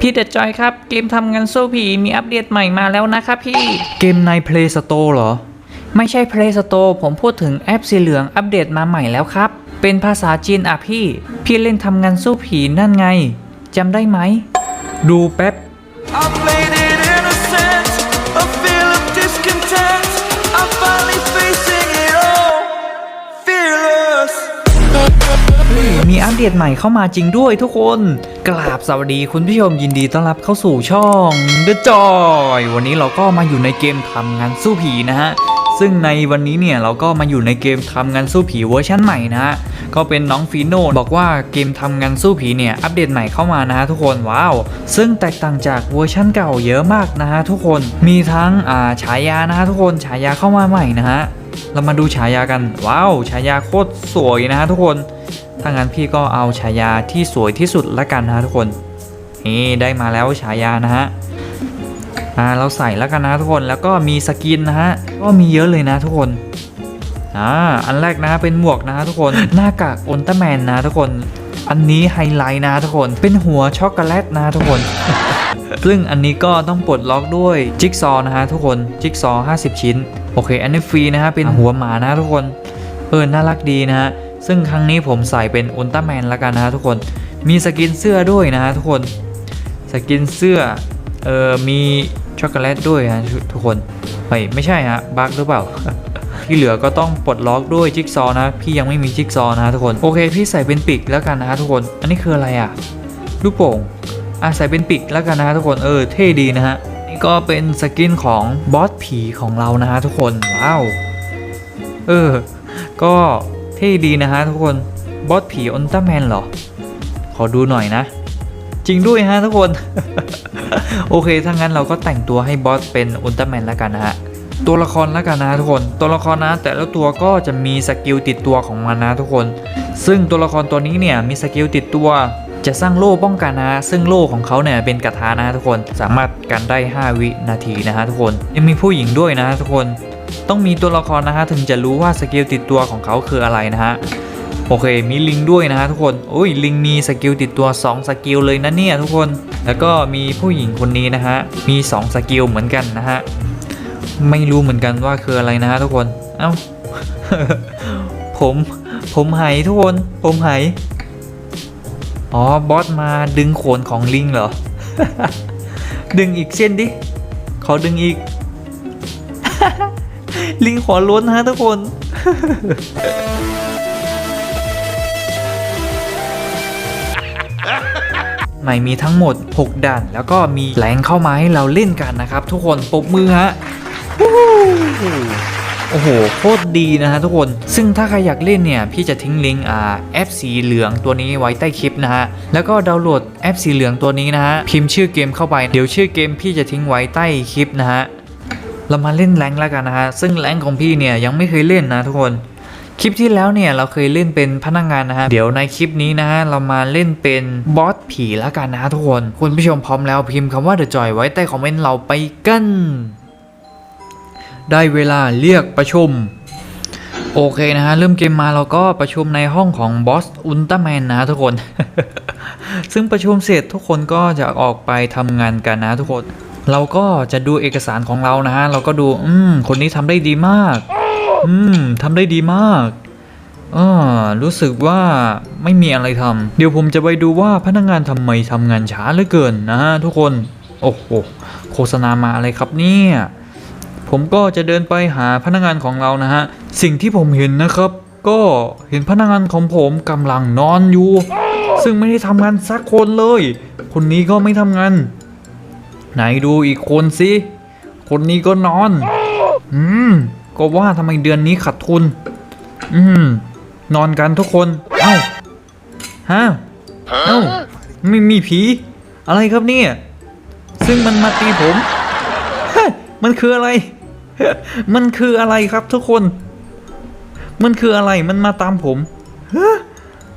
พี่เดดจอยครับ เกมทำเงินสู้ผีมีอัปเดตใหม่มาแล้วนะครับพี่ เกมใน Play Store เหรอ ไม่ใช่ Play Store ผมพูดถึงแอปสีเหลืองอัปเดตมาใหม่แล้วครับ เป็นภาษาจีนอะพี่ พี่เล่นทำงานสู้ผีนั่นไงจำได้ไหม ดูแป๊บ มีอัปเดตใหม่เข้ามาจริงด้วยทุกคน กราบสวัสดีคุณผู้ชมยินดีต้อนรับเข้าสู่ช่อง The Joy วันนี้เราก็มาอยู่ในเกมทำงานสู้ผีนะฮะซึ่งในวันนี้เนี่ยเราก็มาอยู่ในเกมทำงานสู้ผีเวอร์ชันใหม่นะฮะก็เป็นน้องฟีโน่บอกว่าเกมทำงานสู้ผีเนี่ยอัปเดตใหม่เข้ามานะฮะทุกคนว้าว ซึ่งแตกต่างจากเวอร์ชันเก่าเยอะมากนะฮะทุกคนมีทั้งอ่าฉายานะฮะทุกคนฉายาเข้ามาใหม่นะฮะเรามาดูฉายากันว้าวฉายาโคตรสวยนะฮะทุกคน ถ้างั้นพี่ก็เอาฉายาที่สวยที่สุดละกันนะทุกคน นี่ได้มาแล้วฉายานะฮะ อ่าเราใส่แล้วกันนะทุกคน แล้วก็มีสกินนะฮะ ก็มีเยอะเลยนะทุกคน อ่าอันแรกนะเป็นหมวกนะทุกคน หน้ากากอุลตร้าแมนนะทุกคน อันนี้ไฮไลท์นะทุกคน เป็นหัวช็อกโกแลตนะทุกคนซึ่งอันนี้ก็ต้องปลดล็อกด้วยจิ๊กซอว์นะฮะทุกคนจิ๊กซอว์50 ชิ้น โอเค อันนี้ฟรีนะฮะเป็นหัวหมานะทุกคน เออ น่ารักดีนะฮะ ซึ่งครั้งนี้ผมใส่เป็นอุลตร้าแมนแล้วกันนะฮะทุกคน มีสกินเสื้อด้วยนะฮะทุกคน สกินเสื้อ เออมีช็อกโกแลตด้วยฮะทุกคนเฮ้ยไม่ใช่ฮะบั๊กหรือเปล่า ที่เหลือก็ต้องปลดล็อกด้วยจิ๊กซอว์นะ พี่ยังไม่มีจิ๊กซอว์นะฮะทุกคน โอเค พี่ใส่เป็นปีกแล้วกันนะฮะทุกคน อันนี้คืออะไรอะ ลูกโป่งอะใส่เป็นปีกแล้วกันนะฮะทุกคน เออ เท่ดีนะฮะ นี่ก็เป็นสกินของบอสผีของเรานะฮะทุกคน ว้าว เออ ก็ เท่ดีนะฮะทุกคน บอสผีอุลตร้าแมนเหรอ ขอดูหน่อยนะ จริงด้วยฮะทุกคน โอเค ถ้างั้นเราก็แต่งตัวให้บอสเป็นอุลตร้าแมนแล้วกันนะฮะ ตัวละครแล้วกันนะทุกคน ตัวละครนะ แต่ละตัวก็จะมีสกิลติดตัวของมันนะทุกคน ซึ่งตัวละครตัวนี้เนี่ยมีสกิลติดตัวจะสร้างโล่ป้องกันนะ ซึ่งโล่ของเขาเนี่ยเป็นกระทานะทุกคน สามารถกันได้ 5 วินาทีนะฮะทุกคน ยังมีผู้หญิงด้วยนะทุกคน ต้องมีตัวละครนะฮะถึงจะรู้ว่าสกิลติดตัวของเขาคืออะไรนะฮะโอเคมีลิงด้วยนะฮะทุกคนโอ้ยลิงมีสกิลติดตัว 2 สกิลเลยนะเนี่ยทุกคนแล้วก็มีผู้หญิงคนนี้นะฮะมี2สกิลเหมือนกันนะฮะไม่รู้เหมือนกันว่าคืออะไรนะฮะทุกคนเอ้าผมผมหายทุกคนผมหายอ๋อบอสมาดึงโขนของลิงเหรอ ดึงอีกเส้นดิขอดึงอีก ลิงขอล้นฮะทุกคนใหม่มีทั้งหมด 6ด่าน แล้วก็มีแหลงเข้ามาให้เราเล่นกันนะครับ ทุกคนปบมือฮะโอ้โห โคตรดีนะฮะทุกคน ซึ่งถ้าใครอยากเล่นเนี่ย พี่จะทิ้งลิงก์อ่าแอปสีเหลืองตัวนี้ไว้ใต้คลิปนะฮะ แล้วก็ดาวน์โหลดแอปสีเหลืองตัวนี้นะฮะ พิมพ์ชื่อเกมเข้าไป เดี๋ยวชื่อเกมพี่จะทิ้งไว้ใต้คลิปนะฮะ เรามาเล่นแรงแล้วกันนะฮะ ซึ่งแรงของพี่เนี่ยยังไม่เคยเล่นนะทุกคน คลิปที่แล้วเนี่ยเราเคยเล่นเป็นพนักงานนะฮะ เดี๋ยวในคลิปนี้นะฮะเรามาเล่นเป็นบอสผีแล้วกันนะฮะทุกคน คุณผู้ชมพร้อมแล้วพิมพ์คำว่า The Joy ไว้ใต้คอมเมนต์เราไปกัน ได้เวลาเรียกประชุมโอเคนะฮะเริ่มเกมมาเราก็ประชุมในห้องของบอสอุลตร้าแมนนะฮะทุกคน ซึ่งประชุมเสร็จทุกคนก็จะออกไปทำงานกันนะทุกคน เราก็จะดูเอกสารของเรานะฮะ เราก็ดู อืม คนนี้ทำได้ดีมาก อืมทำได้ดีมากอ่ารู้สึกว่าไม่มีอะไรทำ เดี๋ยวผมจะไปดูว่าพนักงานทำไมทำงานช้าเหลือเกินนะฮะทุกคน โอ้โห โฆษณามาอะไรครับเนี่ย ผมก็จะเดินไปหาพนักงานของเรานะฮะ สิ่งที่ผมเห็นนะครับ ก็เห็นพนักงานของผมกำลังนอนอยู่ ซึ่งไม่ได้ทำงานสักคนเลย คนนี้ก็ไม่ทำงาน ไหนดูอีกคนสิ คนนี้ก็นอน อืม ก็ว่าทำไมเดือนนี้ขาดทุน อืม นอนกันทุกคน เอ้า ฮะ เอ้า ไม่มีผี อะไรครับเนี่ย ซึ่งมันมาตีผมฮะมันคืออะไร มันคืออะไรครับทุกคน มันคืออะไร มันมาตามผมฮะ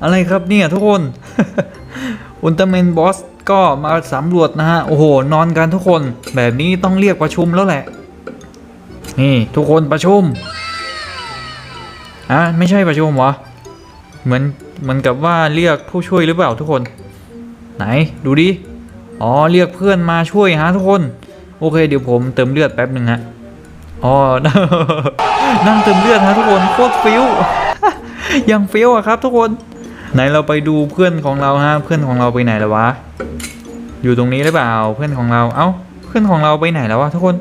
อะไรครับเนี่ยทุกคน อุลตร้าแมนบอส ก็มาสำรวจนะฮะ โอ้โห นอนกันทุกคน แบบนี้ต้องเรียกประชุมแล้วแหละ นี่ทุกคนประชุม อะ ไม่ใช่ประชุมวะเหมือนเหมือนกับว่าเรียกผู้ช่วยหรือเปล่าทุกคน ไหนดูดิ อ๋อ เรียกเพื่อนมาช่วยฮะทุกคน โอเค เดี๋ยวผมเติมเลือดแป๊บหนึ่งฮะ อ๋อ นั่งเติมเลือดฮะทุกคนโคตรฟิวยังฟิวอะครับ ทุกคนไหนเราไปดูเพื่อนของเราฮะ เพื่อนของเราไปไหนแล้ววะ อยู่ตรงนี้หรือเปล่าเพื่อนของเรา เอ้า เพื่อนของเราไปไหนแล้ววะทุกคน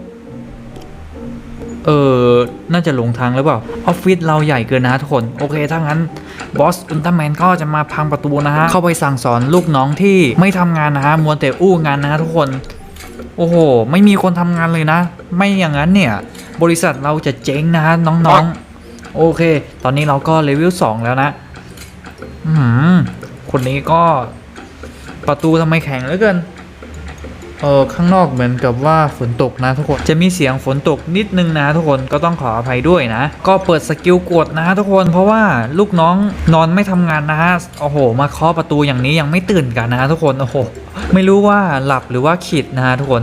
เออ น่าจะหลงทางหรือเปล่า ออฟฟิศเราใหญ่เกินนะทุกคน โอเคถ้างั้นบอสอุลตร้าแมนก็จะมาพังประตูนะฮะ เข้าไปสั่งสอนลูกน้องที่ไม่ทำงานนะฮะ มัวแต่อู้งานนะฮะทุกคน โอ้โห ไม่มีคนทำงานเลยนะ ไม่อย่างนั้นเนี่ย บริษัทเราจะเจ๊งนะฮะน้องๆ โอเค ตอนนี้เราก็เลเวล2แล้วนะ อืมคนนี้ก็ ประตูทำไมแข็งเหลือเกินเออข้างนอกเหมือนกับว่าฝนตกนะทุกคน จะมีเสียงฝนตกนิดนึงนะทุกคนก็ต้องขออภัยด้วยนะ ก็เปิดสกิลกดนะทุกคนเพราะว่าลูกน้องนอนไม่ทำงานนะฮะโอ้โห มาเคาะประตูอย่างนี้ยังไม่ตื่นกันนะทุกคนโอ้โหไม่รู้ว่าหลับหรือว่าขิดนะทุกคน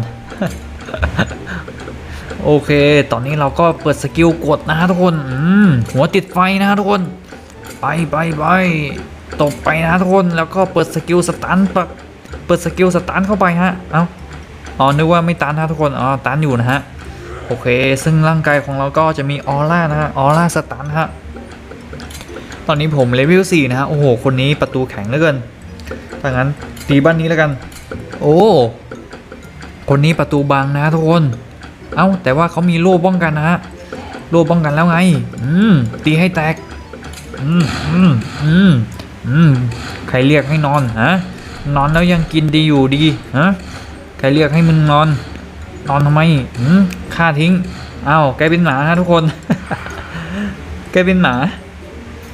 โอเค ตอนนี้เราก็เปิดสกิลกดนะทุกคนอืมหัวติดไฟนะทุกคน ไปไปไป ตบไปนะทุกคนแล้วก็เปิดสกิลสตันปะเปิดสกิลสตันเข้าไปฮะเอ้าอ๋อนึกว่าไม่ตันฮะทุกคนอ๋อตันอยู่นะฮะโอเค ซึ่งร่างกายของเราก็จะมีออร่านะฮะออร่าสตันฮะตอนนี้ผมเลเวล4นะฮะโอ้โหคนนี้ประตูแข็งเหลือเกินถ้างั้นตีบ้านนี้แล้วกัน โอ้คนนี้ประตูบางนะทุกคนเอ้าแต่ว่าเขามีโล่ป้องกันนะฮะโล่ป้องกันแล้วไง อืมตีให้แตก อืมอืมอืม อืมใครเรียกให้นอนฮะนอนแล้วยังกินดีอยู่ดีฮะใครเรียกให้มึงนอน นอนทำไมอืมฆ่าทิ้งอ้าวแกเป็นหมาฮะทุกคน แกเป็นหมา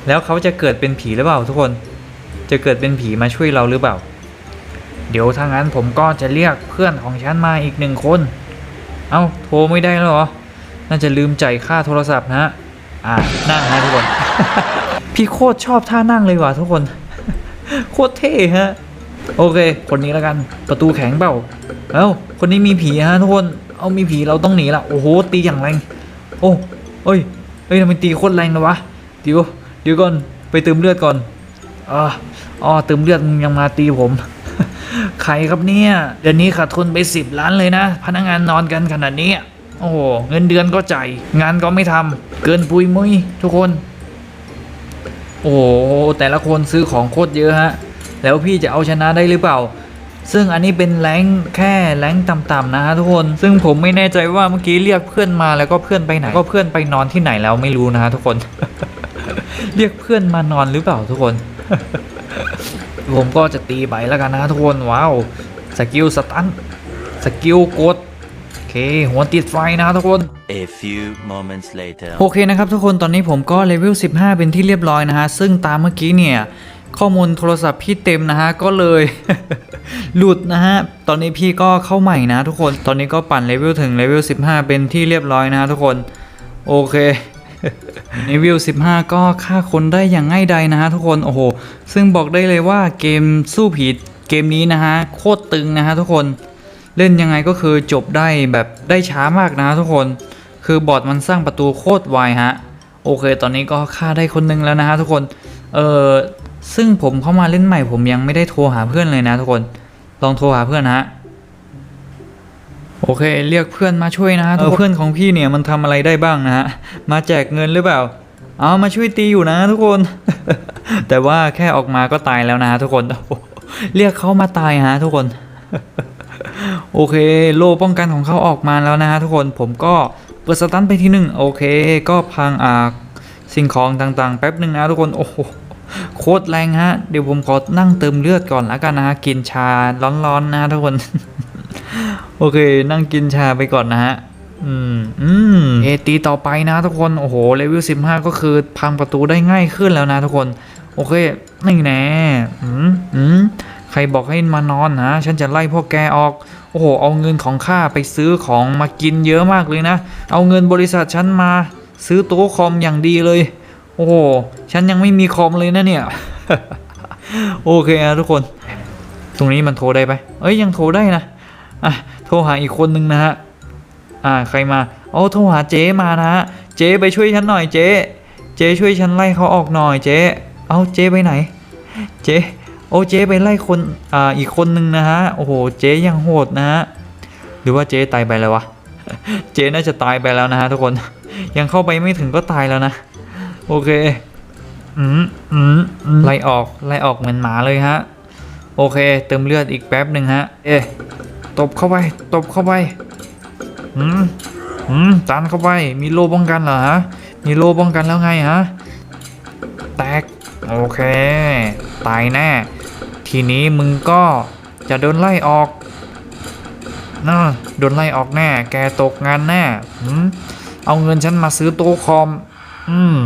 แล้วเขาจะเกิดเป็นผีหรือเปล่าทุกคน จะเกิดเป็นผีมาช่วยเราหรือเปล่า เดี๋ยวถ้างั้นผมก็จะเรียกเพื่อนของฉันมาอีกหนึ่งคน เอ้าโทรไม่ได้แล้วเหรอ น่าจะลืมจ่ายค่าโทรศัพท์นะฮะ อ่านั่งนะทุกคน พี่โคตรชอบท่านั่งเลยว่ะทุกคน โคตรเท่ฮะ โอเค คนนี้แล้วกัน ประตูแข็งเปล่า เอ้า คนนี้มีผีฮะทุกคน เอามีผีเราต้องหนีละโอ้โห ตีอย่างแรง โอ้เอ้ยเอ้ยทำไมตีโคตรแรงนะวะ เดี๋ยว เดี๋ยวก่อน ไปเติมเลือดก่อนอ่าอ๋อเติมเลือดมึงยังมาตีผมใครครับเนี่ย เดือนนี้ขาดทุนไปสิบล้านเลยนะ พนักงานนอนกันขนาดนี้ โอ้โหเงินเดือนก็จ่ายงานก็ไม่ทำเกินปุยมุยทุกคน โอ้โหแต่ละคนซื้อของโคตรเยอะฮะ แล้วพี่จะเอาชนะได้หรือเปล่า ซึ่งอันนี้เป็นแรงแค่แรงต่ำๆนะฮะทุกคน ซึ่งผมไม่แน่ใจว่าเมื่อกี้เรียกเพื่อนมาแล้วก็เพื่อนไปไหน ก็เพื่อนไปนอนที่ไหนแล้วไม่รู้นะฮะทุกคน เรียกเพื่อนมานอนหรือเปล่าทุกคน ผมก็จะตีไปแล้วกันนะทุกคนว้าวสกิลสตันสกิลกด เคหัวติดไฟนะทุกคน A few moments later. โอเคนะครับทุกคนตอนนี้ผมก็เลเวล 15 เป็นที่เรียบร้อยนะฮะ ซึ่งตามเมื่อกี้เนี่ย ข้อมูลโทรศัพท์พี่เต็มนะฮะ ก็เลย หลุดนะฮะ ตอนนี้พี่ก็เข้าใหม่นะทุกคนตอนนี้ก็ปั่นเลเวลถึงเลเวล 15 เป็นที่เรียบร้อยนะฮะทุกคน โอเคเลเวล15 ก็ฆ่าคนได้อย่างง่ายดายนะฮะทุกคน โอ้โห ซึ่งบอกได้เลยว่าเกมสู้ผีเกมนี้นะฮะ โคตรตึงนะฮะทุกคน เล่นยังไงก็คือจบได้แบบได้ช้ามากนะทุกคน คือบอร์ดมันสร้างประตูโคตรไวฮะ โอเค ตอนนี้ก็ฆ่าได้คนหนึงแล้วนะฮะทุกคน เออซึ่งผมเข้ามาเล่นใหม่ผมยังไม่ได้โทรหาเพื่อนเลยนะทุกคน ลองโทรหาเพื่อนนะฮะ โอเค เรียกเพื่อนมาช่วยนะฮะทุกคนเพื่อนของพี่เนี่ยมันทำอะไรได้บ้างนะฮะ มาแจกเงินหรือเปล่า เอามาช่วยตีอยู่นะทุกคน แต่ว่าแค่ออกมาก็ตายแล้วนะทุกคนโอ้โหเรียกเขามาตายฮะทุกคน โอเค โล่ป้องกันของเขาออกมาแล้วนะฮะทุกคนผมก็เปิดสตันไปที่หนึ่งโอเค ก็พังอ่าสิ่งของต่างๆ แป๊บหนึ่งนะทุกคนโอ้โหโคตรแรงฮะ เดี๋ยวผมขอนั่งเติมเลือดก่อนละกันนะฮะกินชาร้อนๆนะทุกคน โอเค นั่งกินชาไปก่อนนะฮะอืมอืมเอตีต่อไปนะทุกคนโอ้โหเลเวล15ก็คือพังประตูได้ง่ายขึ้นแล้วนะทุกคน โอเคนี่แน่อืมอืม ใครบอกให้มานอนนะ ฉันจะไล่พวกแกออก โอ้โห เอาเงินของข้าไปซื้อของมากินเยอะมากเลยนะ เอาเงินบริษัทฉันมาซื้อโต๊ะคอมอย่างดีเลย โอ้โห ฉันยังไม่มีคอมเลยนะเนี่ย โอเคนะทุกคน ตรงนี้มันโทรได้ไหมเอ้ยยังโทรได้นะ อะ โทรหาอีกคนนึงนะฮะ อ่า ใครมาโอ้โทรหาเจ๊มานะฮะ เจ๊ไปช่วยฉันหน่อยเจ๊ เจ๊ช่วยฉันไล่เขาออกหน่อยเจ๊ เอาเจ๊ไปไหน เจ๊ โอ้เจ๊ไปไล่คนอ่าอีกคนนึงนะฮะโอ้โหเจ๊ยังโหดนะฮะหรือว่าเจ๊ตายไปแล้ววะเจ๊น่าจะตายไปแล้วนะฮะทุกคนยังเข้าไปไม่ถึงก็ตายแล้วนะโอเคอืมอืมไล่ออกไล่ออกเหมือนหมาเลยฮะโอเค เติมเลือดอีกแป๊บหนึ่งฮะเอ๊ตบเข้าไปตบเข้าไปอืมอืมจานเข้าไปมีโลป้องกันเหรอฮะมีโลป้องกันแล้วไงฮะแตกโอเค ตายแน่ ทีนี้มึงก็จะโดนไล่ออกน่าโดนไล่ออกแน่ แกตกงานแน่เอาเงินฉันมาซื้อโต๊ะคอม อืม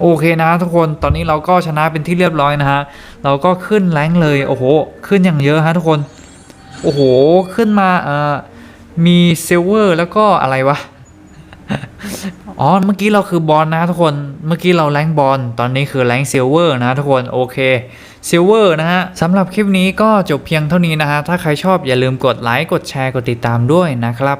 โอเคนะทุกคน ตอนนี้เราก็ชนะเป็นที่เรียบร้อยนะฮะ เราก็ขึ้นแรงเลย โอ้โห ขึ้นอย่างเยอะฮะทุกคน โอ้โห ขึ้นมา เอ่อ มีซิลเวอร์แล้วก็อะไรวะ อ๋อ เมื่อกี้เราคือบอลนะทุกคน เมื่อกี้เราแรงค์บอล ตอนนี้คือแรงค์ซิลเวอร์นะทุกคน โอเคซิลเวอร์นะฮะสำหรับคลิปนี้ก็จบเพียงเท่านี้นะฮะ ถ้าใครชอบอย่าลืมกดไลค์ กดแชร์ กดติดตามด้วยนะครับ